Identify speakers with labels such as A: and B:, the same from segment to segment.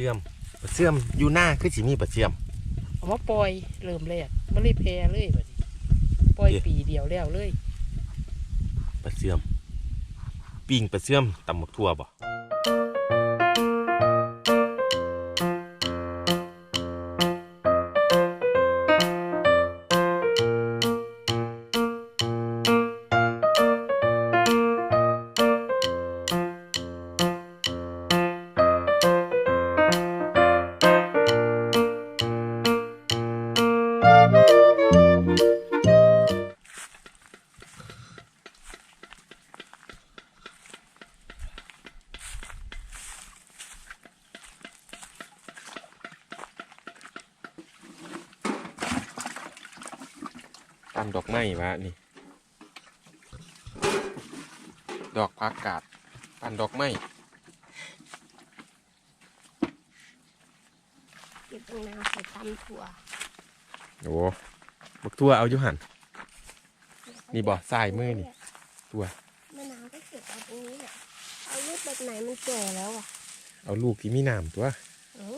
A: เสื่อมปลาเสื่อมอยู่หน้าคือสิมีปลาเสื่อม
B: เอามาปล่อยเริ่มแรกบ่เลยแพร่เลยบัดนี้ปล่อย
A: เอ๊ะ
B: ปีเดียวแล้วเลย
A: ปลาเสื่อมปิ้งปลาเสื่อมตำบักทั่วบ่ ดอกไม้วะนี่ ดอกพักกาดปันดอกไม้
C: เก็บตรงน้ำใส่ตำถั่ว
A: โอ้บักทั่วเอาอยู่หันนี่บ่ทรายมือนี่ ตัว
C: มะนาวก็เก็บเอาตรงนี้แหละเอาลูกแบบไหนมันแก่แล้วอะ
A: เอาลูกที่มีน้ำตัว
C: เอ้า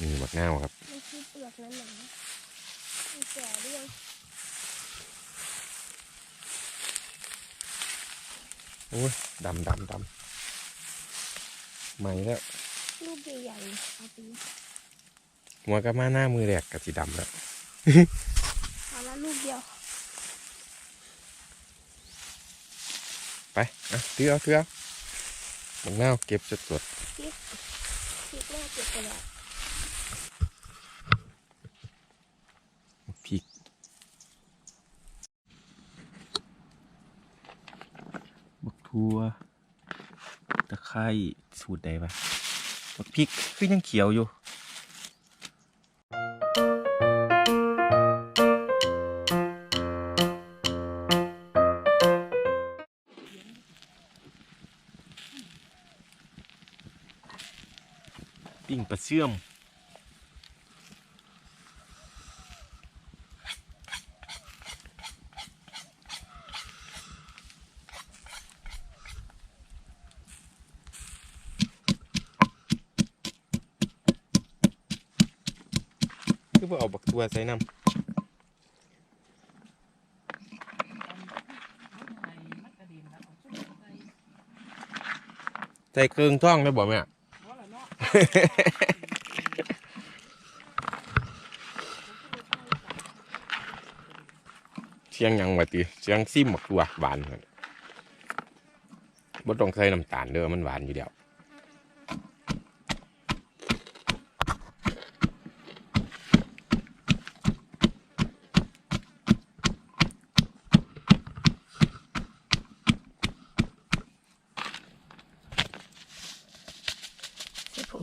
A: นี่บักนาวครับ
C: มันคือเปลือกนั้นหนามัน แก่หรือยัง
A: โอ้ยดำดำดำใหม่แล้ว
C: ลูกใหญ่ๆเอาไป
A: หัวก็มาหน้ามือแรกกับสีดำแล้ว
C: เอาละลูกเดียว
A: ไปอะเตือเอาเตือเอาบักนาวเก็บสดสด
C: คิดว่าเก็บไปแล้ว
A: ๆพริกบัก ทั่วตะไคร้สูตรใดปะบักพริกคือยังเขียวอยู่ปิ้งปลาเชื่อม คือบ่เอาบักตัวใส่น้ำใส่เครื่องท่องได้บ่แม่เสียงยังวะติเสียงซิมบักตัวหวานบ่ต้องใส่น้ำตาลเด้อมันหวานอยู่แล้ว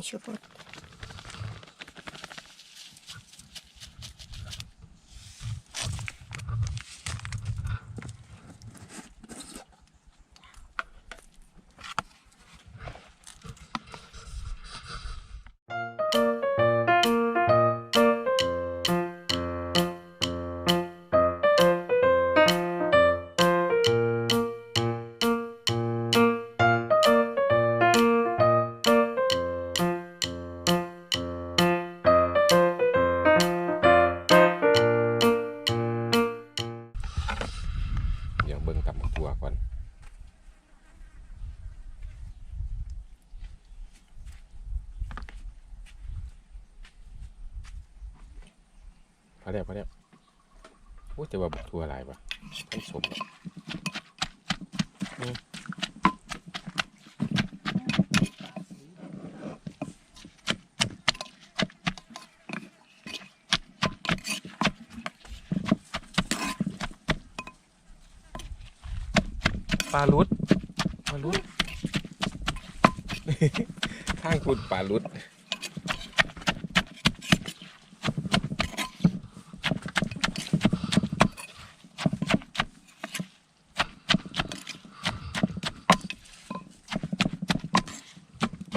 C: ใพ
A: อแล้วพอแล้วโอ้แต่ว่าบักตัวหลายปะท่านสมอะอืมปลาลุดปลาลุดข้างคุณปลาลุด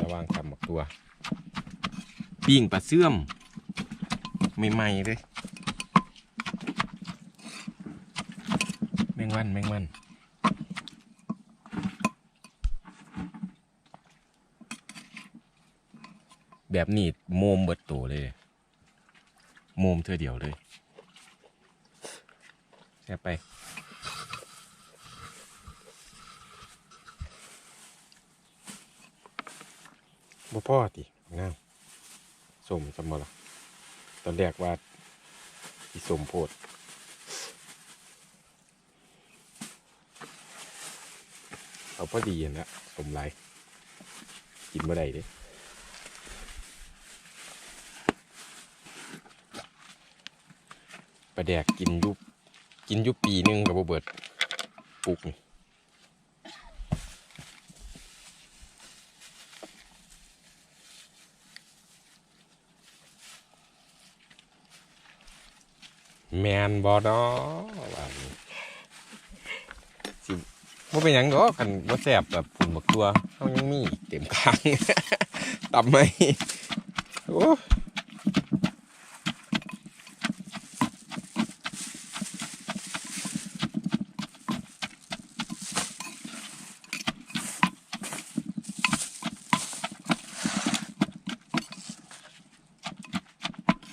A: ระวังทำหมกตัว ปิ้งปลาเสื่อมใหม่ๆเลยแมงวันแมงวันแบบนี้โมมเบิดโตเลย โมมเธอเดียวเลยแซ่บไป บ่พ่อติน้ำ สมจำบ่ล่ะตอนแรกว่าสิสมโพดเอาพอดีนะสมไรกินบ่ได้เด้ปลาแดกกินยุบกินยุบปีนึงกับบ่เบิดปลูกนี่ แมนบอดอว่านี่สิบ่เป็นหยังดอกันบ่าแซ่บแบบฝุ่นบักตัวเฮายังมีเต็มคางตำไหมโอ้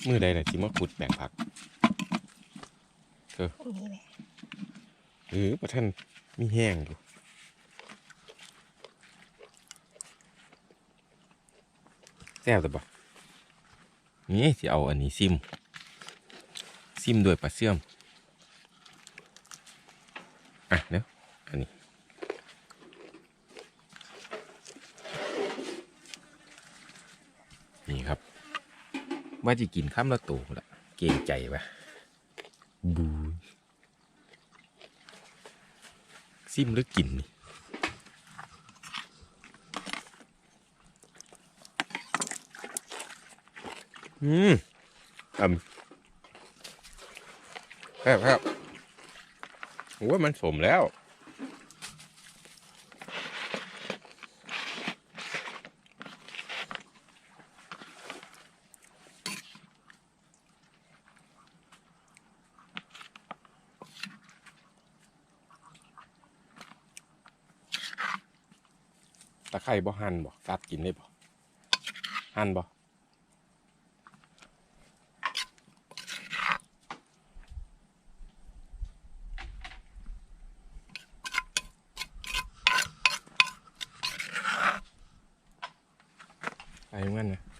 A: มือใดล่ะสิมาขุดแปลงผัก
C: นี่แหละ
A: เออประท่านมีแห้งอยู่แซ่บแต่บ่นี่สิเอาอันนี้ซิม ซิมด้วยปลาเสื่อม อะเดี๋ยวอันนี้นี่ครับ ว่าจะกินข้ามละโตละเกรงใจปะบูย ซิมหรือกินนี่อืมอ่ำครับครับโอ้ยมันสมแล้ว ตะไคร่บ่หั่นบ่ซัดกินได้บ่หั่นบ่ไปเหมือนกันนะ